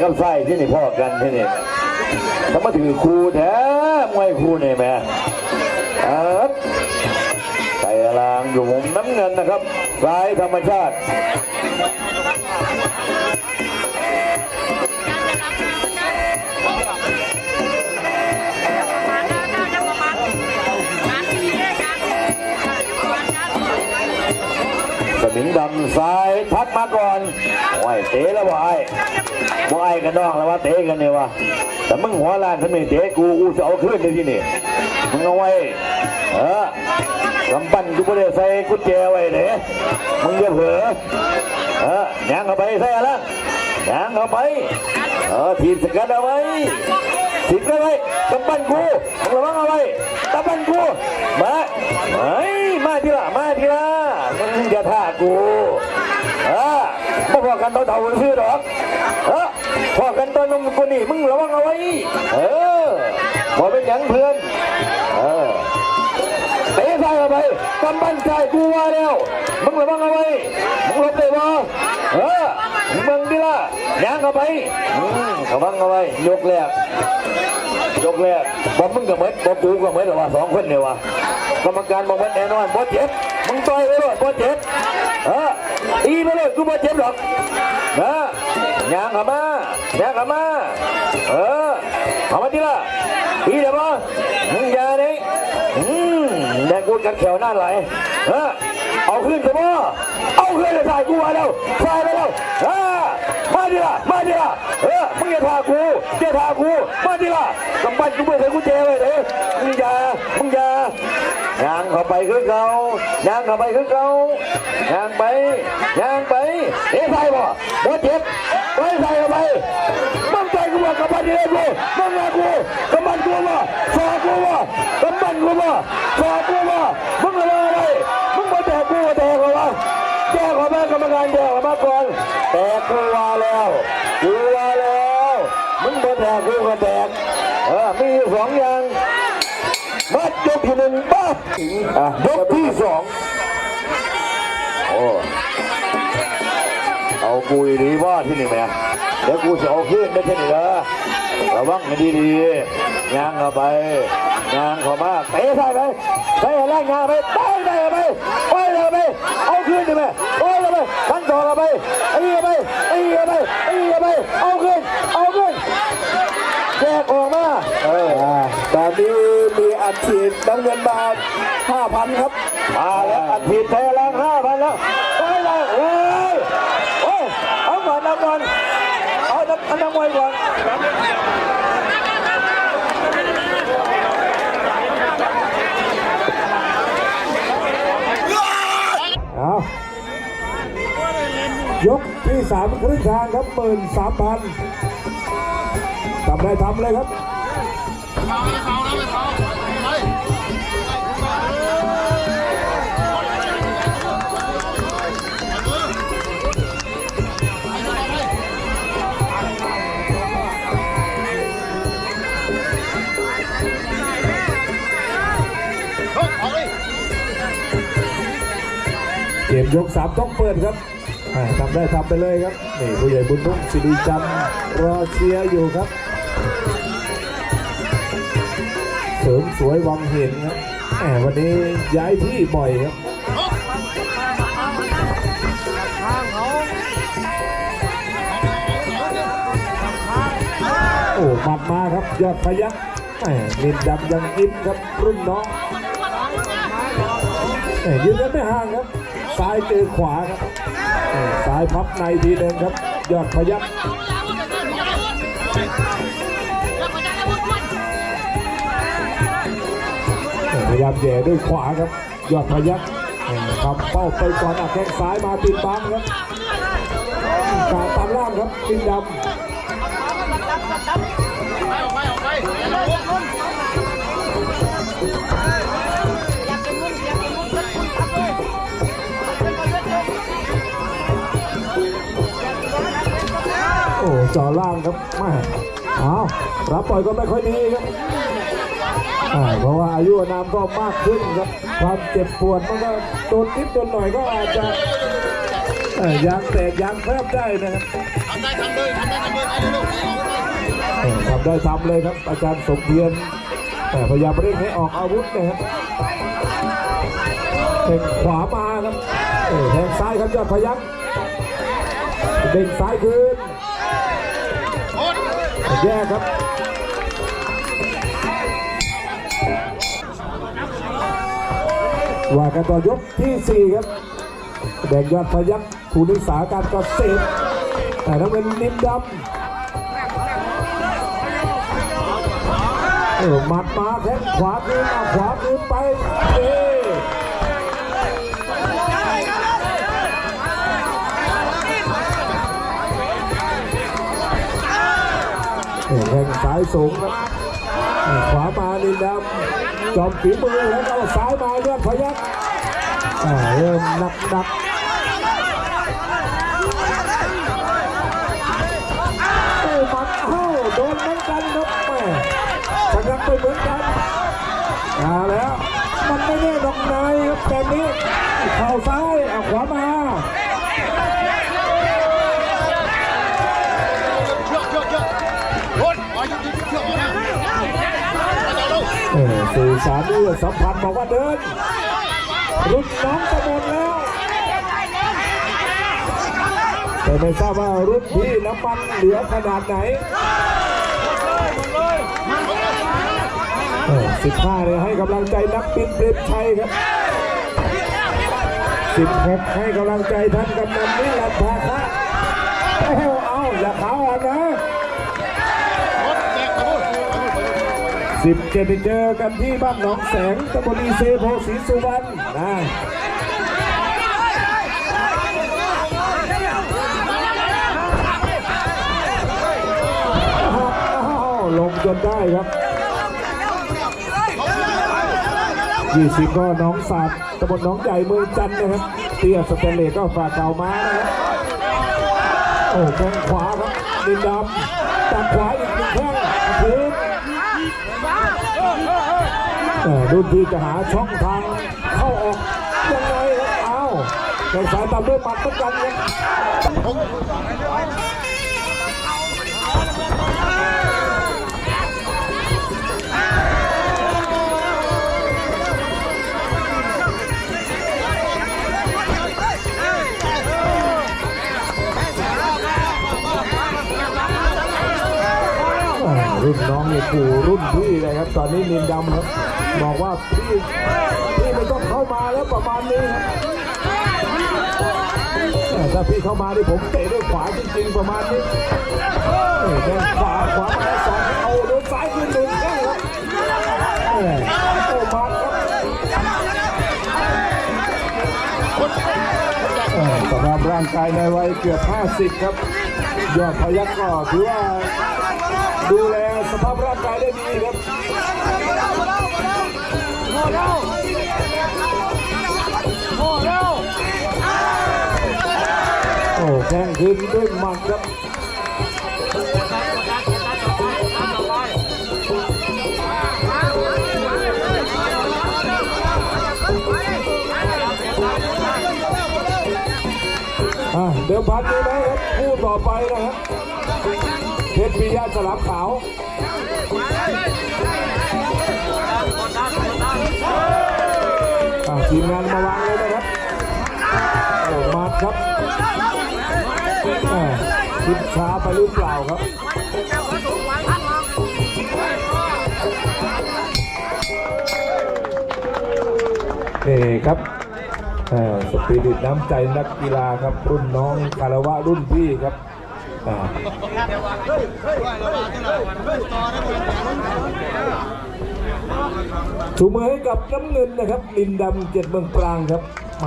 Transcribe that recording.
กับไส้ที่นี่พ่อกันที่นี่ถ้ามาถือครูแท้มวยครูนี่แม่ครับไต่ลางอยู่มุมน้ำเงินนะครับสายธรรมชาติ สมิงดำซ้ายพัดมาก่อนโอ้ยเตะแล้วบ่ไอ้บ่ไอ้กันน้องแล้วว่าเตะกันเนี่ยวะแต่มึงหัวล้านถ้าไม่เตะกูกูจะเอาขึ้นในที่นี่มึงเอาไว้เออกำปั้นกูไม่ได้ใส่กุญแจไว้เด้มึงอย่าเผลอเออย่างเข้าไปใส่อะย่างเข้าไปเออทีมสกัดเอาไว้ทีมกันไว้กำปั้นกูระวังเอาไว้กำปั้นกูมาเฮ้ยมาทีละมาทีละมึงอย่าท่า กูเออบ่พอกันตอนเท่าซื้อดอกเออพอกันตอนนมกูนี่มึงระวังเอาไว้ เออบ่เป็นหยังเพื่อน เออเตะใส่เข้าไปกำปั้นใส่กูว่าแล้ว มึงระวังเอาไว้ มึงหลบได้บ่เออมึงดิล่ะย่างเข้าไปอืมระวังเอาไว้ ยกแรกยกแรกบอกมึงกับเหมือนบอกกูกับเหมือนหรอวะสองคนเนี่ยวะกรรมการบอกว่าแน่นอนบ่เจ็บ มึงต่อยไปเลยบ่เจ็บเออีไปเลยกูบ่เจ็บหรอกนะยางขามายางขามา เออเอามาดิละอีเดี๋ยวบ่มึงยาเนี่ยอืมแดงกูดกันแขวหน้าไหลเออเอาขึ้นเถอะพ่อเอาขึ้นเลยถ่ายกูมาแล้วถ่ายไปแล้วเออมาดิล่ะมาดิล่ะเออมึงอย่าพากูอย่าพากูมาดิล่ะกำปั้นกูไม่เคยกูเจเลยมึงอย่ามึงอย่าย่าง เข้าไปคือเก่าย่างเข้าไปคือเก่าย่างไปย่างไปเอ๊ะใส่บ่บ่เจ็บไปใส่เข้าไปมึงใจกูว่ากำปั้นดีเลยกูมึงมากูกำปั้นกูว่าฟอกูว่ากำปั้นกูว่าฟอกูว่ามึงระวังอะไรมึงมาแตกกูมาแตกเขาวะแตกเขาแม่กรรมการแตกเขามาก่อนแตกกูว่าแล้วกูว่าแล้วมึงมาแตกกูก็แตกเออมีสองอย่าง ที่หนึ่งป้าอะยกที่สองโอ้เอากูดีว่าที่นี่แม่เดี๋ยวกูจะเอาขึ้นได้แค่นี้ละระวังให้ดีๆย่างเข้าไปย่างเข้ามาเตะใส่ไปเตะแรงย่างไปเตะไปไปไปเลยไปเอาขึ้นดิแม่ไปเลยไปทั้งสองเอาไปตีไปตีไปตีไปเอาขึ้นเอาขึ้นแยกออกมาเออตอนนี้ อัดฉีดน้ำเงินบาท5,000ครับมาแล้วอัดฉีดแทแรงห้าพันแล้วไปเลยโอ้ยโอ้ยเอาก่อนเอาก่อนเอาน้ำน้ำมวยก่อนเอายกที่สามครึ่งทางครับหมื่นสามพันทำได้ทำเลยครับเก มยกสามต้องเปิดครับทำได้ทำไปเลยครับนี่ผู้ใหญ่บุญนุ่มสิริจันทร์รอเชียร์อยู่ครับ เสริมสวยวังเห็นครับแหมวันนี้ย้ายที่บ่อยครับโอ้หมัดมาครับยอดพยักแหมนินดำยังอินครับรุ่นน้องแหมยืนกันไม่ห่างครับ ซ้ายเจอขวาครับซ้ายพับในทีหนึงครับ ยอดพยักแหมพยายามแย่ด้วยขวาครับ ยอดพยักแหมทำเป้าไปก่อนอแข้งซ้ายมาติดบังครับกาตามล่างครับนินดำ อ้จ่อล่างครับแม่เอารับปล่อยก็ไม่ค่อยดีครับอ่เพราะว่าอายุนามก็มากขึ้นครับความเจ็บปวดมันก็โดนนิดโดนหน่อยก็อาจจะยางแตกยางแฟบได้นะครับทำได้ทำเลยทำได้ทำเลยไปเร็วๆเออทำได้ทำเลยครับ อาจารย์สมเพียรแต่พยายามเร่งให้ออกอาวุธนะครับแทงขวามาครับเออแทงซ้ายครับยอดพยักเด้งซ้ายคืน แยกครับว่ากันต่อยกที่ 4 ครับแดงยอดพยักภูนิสาการเกษตรแต่น้ำเงินนิ่มดำหมัดมาแข้งขวาคืนเอาขวาคืนไปเอ้เออแข้งซ้ายสูงครับขวามานิ่มดำจอมฝีมือแล้วก็ซ้ายมายอดพยักเริ่มนักนักเอ้มัดเอ้าโดนเหมือนกันครับแม่ชนะไปเหมือนกันมาแล้ว มันไม่แน่ดอกนายครับแบบนี้เข่าซ้ายขวามา สื่อสารนี่สัมพันธ์บอกว่าเดิน รุ่นน้องจะหมดแล้ว แต่ไม่ทราบว่ารุ่นพี่น้ำมันเหลือขนาดไหนสิบห้าเลยให้กำลังใจนักบินเปรมชัยครับสิบหกให้กำลังใจท่านกำนันนิรันดร์ภาคะโอ้โหเอาอย่าขาอ่อนนะ 17เจอกันที่บ้านหนองแสงตำบลีเซโพศรีสุวรรณนะลงจนได้ครับยี่สิบก็น้องสัตว์ตำบลน้องใหญ่เมืองจันนะครับ เตี้ยสเตเลก็ฝ่าเก่ามานะโอ้แข้งขวาครับดินดำตัดขวาอีกหนึ่งแข้งพื้น รุ่นพี่จะหาช่องทางเข้าออกยังไงครับเอาแต่สายตามด้วยหมัดเหมือนกันครับอ่ารุ่นน้องเนี่ยขู่รุ่นพี่เลยครับ ตอนนี้นินดำครับ บอกว่าพี่พี่ไม่ต้องเข้ามาแล้วประมาณนี้ครับแต่ถ้าพี่เข้ามานี่ผมเตะด้วยขวาจริงๆประมาณนี้เอ้ยแข้งขวาขวามาสองเอาโดนซ้ายขึ้นหนึ่งแข้งครับเอ้ยโอ้มาครับเอ้สภาพร่างกายในวัยเกือบ 50 ครับ ยอดพยักก็ถือว่าดูแลสภาพร่างกายได้ดีครับ โอ้แข้งขึ้นด้วยหมัดครับเดี๋ยวพันนี้นะครับคู่ต่อไปนะครับเพชรพิยาสลับขาว ทีมงานมาวางเลยนะครับโอ้มาครับอ่าคิดช้าไปหรือเปล่าครับเอ่ครับสปิริตน้ำใจนักกีฬาครับ รุ่นน้องคารวะรุ่นพี่ครับ ชูมือให้กับน้ำเงินนะครับ ลินดำเจ็ดเมืองปรางครับแหม